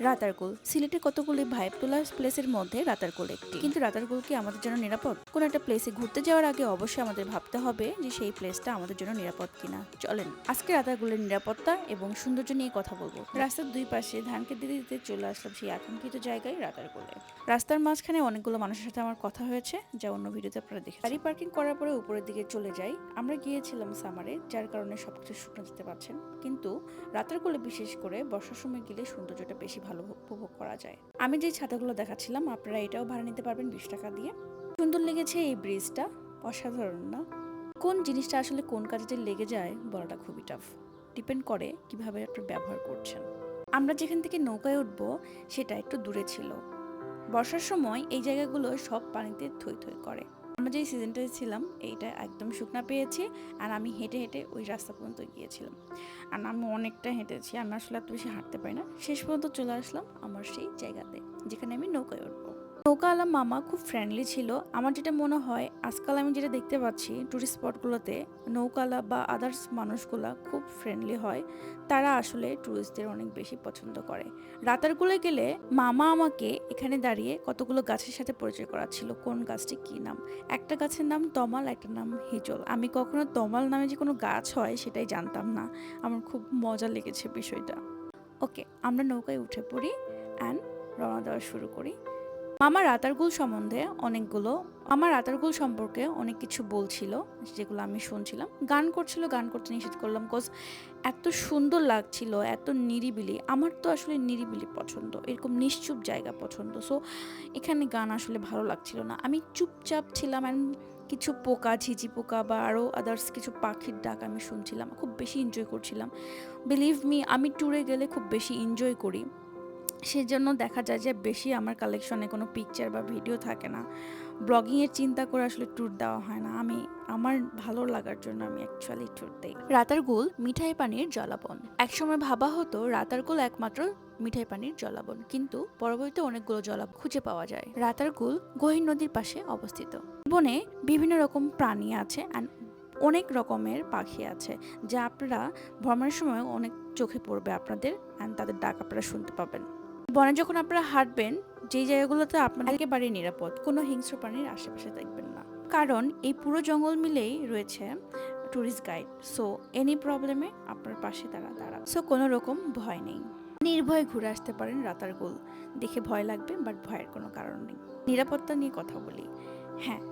রাতারকুল। সিলেটে কতগুলি ভাইব তোলা প্লেসের মধ্যে রাতারকুল একটি। কিন্তু রাতারকুল কি আমাদের জন্য নিরাপদ? কোন একটা প্লেসে ঘুরতে যাওয়ার আগে অবশ্যই আমাদের ভাবতে হবে যে সেই প্লেসটা আমাদের জন্য নিরাপদ কিনা। চলেন, আজকে রাতারকুলের নিরাপত্তা এবং সৌন্দর্য নিয়ে কথা বলব। রাস্তার দুই পাশে ধানকে দিতে দিতে চলে আসলাম সেই আকাঙ্ক্ষিত জায়গায় রাতারকুলে। রাস্তার মাঝখানে অনেকগুলো মানুষের সাথে আমার কথা হয়েছে, যা অন্য ভিডিওতে আপনারা দেখে গাড়ি পার্কিং করার পরে উপরের দিকে চলে যাই। আমরা গিয়েছিলাম সামারে যার কারণে সবকিছু শুকনো যেতে পারছেন। কিন্তু রাতের কোলে বিশেষ করে বর্ষার সময় গেলে সৌন্দর্যটা বেশি ভালো উপভোগ করা যায়। আমি যে ছাতাগুলো দেখাচ্ছিলাম, আপনারা এটাও ভাড়া নিতে পারবেন বিশ টাকা দিয়ে। সুন্দর লেগেছে এই ব্রিজটা অসাধারণ না? কোন জিনিসটা আসলে কোন কাজে লেগে যায়, বলাটা খুবই টাফ ডিপেন্ড করে কীভাবে আপনি ব্যবহার করছেন। আমরা যেখান থেকে নৌকায় উঠবো, সেটা একটু দূরে ছিল। বর্ষার সময় এই জায়গাগুলো সব পানিতে থই থই করে। আমরা যেই সিজনটায় ছিলাম, এইটা একদম শুকনা পেয়েছি আর আমি হেঁটে হেঁটে ওই রাস্তা পর্যন্ত গিয়েছিলাম। আর আমি অনেকটা হেঁটেছি, আমি আসলে এত বেশি হাঁটতে পারি না। শেষ পর্যন্ত চলে আসলাম আমার সেই জায়গাতে, যেখানে আমি নৌকায় উঠবো। নৌকাওয়ালা মামা খুব ফ্রেন্ডলি ছিল। আমার যেটা মনে হয়, আজকাল আমি যেটা দেখতে পাচ্ছি টুরিস্ট স্পটগুলোতে নৌকালা বা আদার্স মানুষগুলা খুব ফ্রেন্ডলি হয়। তারা আসলে ট্যুরিস্টদের অনেক বেশি পছন্দ করে। রাতারগুলে গেলে মামা আমাকে এখানে দাঁড়িয়ে কতগুলো গাছের সাথে পরিচয় করাচ্ছিল, কোন গাছটি কী নাম? একটা গাছের নাম তমাল, একটা নাম হিজল। আমি কখনো তমাল নামে যে কোনো গাছ হয় সেটাই জানতাম না। আমার খুব মজা লেগেছে বিষয়টা। ওকে আমরা নৌকায় উঠে পড়ি অ্যান্ড রওনা দেওয়া শুরু করি। মামা রাতারগুল সম্বন্ধে অনেকগুলো আমার রাতারগুল সম্পর্কে অনেক কিছু বলছিল, যেগুলো আমি শুনছিলাম। গান করছিল, গান করতে নিষেধ করলাম কজ এত সুন্দর লাগছিল, এত নিরিবিলি। আমার তো আসলে নিরিবিলি পছন্দ, এরকম নিশ্চুপ জায়গা পছন্দ। সো এখানে গান আসলে ভালো লাগছিল না। আমি চুপচাপ ছিলাম অ্যান্ড কিছু পোকা, ঝিঝি পোকা বা আরও আদার্স কিছু পাখির ডাক আমি শুনছিলাম, খুব বেশি এনজয় করছিলাম। বিলিভ মি আমি ট্যুরে গেলে খুব বেশি এনজয় করি। সেজন্য দেখা যায় যে বেশি আমার কালেকশনে কোনো পিকচার বা ভিডিও থাকে না। ব্লগিংয়ের চিন্তা করে আসলে ট্যুর দেওয়া হয় না। আমি, আমার ভালো লাগার জন্য আমি অ্যাকচুয়ালি ট্যুর দিই। রাতারগুল মিঠাই পানির জলাবন। একসময় ভাবা হতো রাতারগুল একমাত্র মিঠাই পানির জলাবন। কিন্তু পরবর্তীতে অনেকগুলো জলাব খুঁজে পাওয়া যায়। রাতারগুল গহীন নদীর পাশে অবস্থিত। বনে বিভিন্ন রকম প্রাণী আছে অ্যান্ড অনেক রকমের পাখি আছে, যা আপনারা ভ্রমণের সময় অনেক চোখে পড়বে আপনাদের অ্যান্ড তাদের ডাক আপনারা শুনতে পাবেন। বনে যখন আপনারা হাঁটবেন, যেই জায়গাগুলোতে আপনাদের একেবারে নিরাপদ, কোনো হিংস্র প্রাণীর আশেপাশে দেখবেন না। কারণ এই পুরো জঙ্গল মিলেই রয়েছে ট্যুরিস্ট গাইড সো এনি প্রবলেমে আপনার পাশে তারা দাঁড়া সো কোনো রকম ভয় নেই। নির্ভয়ে ঘুরে আসতে পারেন রাতারগুল। দেখে ভয় লাগবে বাট ভয়ের কোনো কারণ নেই। নিরাপত্তা নিয়ে কথা বলি। হ্যাঁ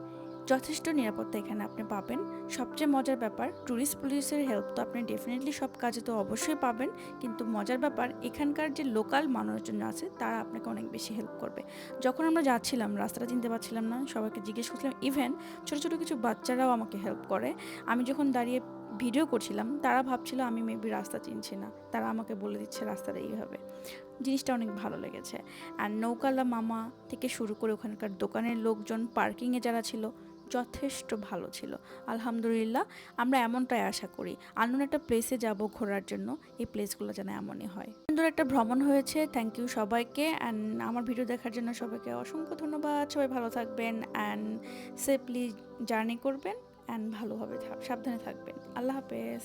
যথেষ্ট নিরাপত্তা এখানে আপনি পাবেন। সবচেয়ে মজার ব্যাপার ট্যুরিস্ট পুলিশের হেল্প তো আপনি ডেফিনেটলি সব কাজে তো অবশ্যই পাবেন, কিন্তু মজার ব্যাপার, এখানকার যে লোকাল মানুষজন আছে, তারা আপনাকে অনেক বেশি হেল্প করবে। যখন আমরা যাচ্ছিলাম, রাস্তাটা চিনতে পারছিলাম না, সবাইকে জিজ্ঞেস করছিলাম ইভেন ছোটো ছোটো কিছু বাচ্চারাও আমাকে হেল্প করে? আমি যখন দাঁড়িয়ে ভিডিও করছিলাম, তারা ভাবছিল, আমি মেবি রাস্তা চিনছি না। তারা আমাকে বলে দিচ্ছে, রাস্তাটা এইভাবে। জিনিসটা অনেক ভালো লেগেছে। আর নৌকালা মামা থেকে শুরু করে ওখানকার দোকানের লোকজন পার্কিংয়ে যারা ছিল যথেষ্ট ভালো ছিল। আলহামদুলিল্লাহ, আমরা এমনটাই আশা করি। আনন্দ একটা প্লেসে যাব ঘোরার জন্য। এই প্লেসগুলো যেন এমনই হয়। সুন্দর একটা ভ্রমণ হয়েছে। থ্যাংক ইউ সবাইকে। অ্যান্ড আমার ভিডিও দেখার জন্য সবাইকে অসংখ্য ধন্যবাদ। সবাই ভালো থাকবেন। অ্যান্ড সেফলি জার্নি করবেন। অ্যান্ড ভালোভাবে সাবধানে থাকবেন। আল্লাহ হাফেজ।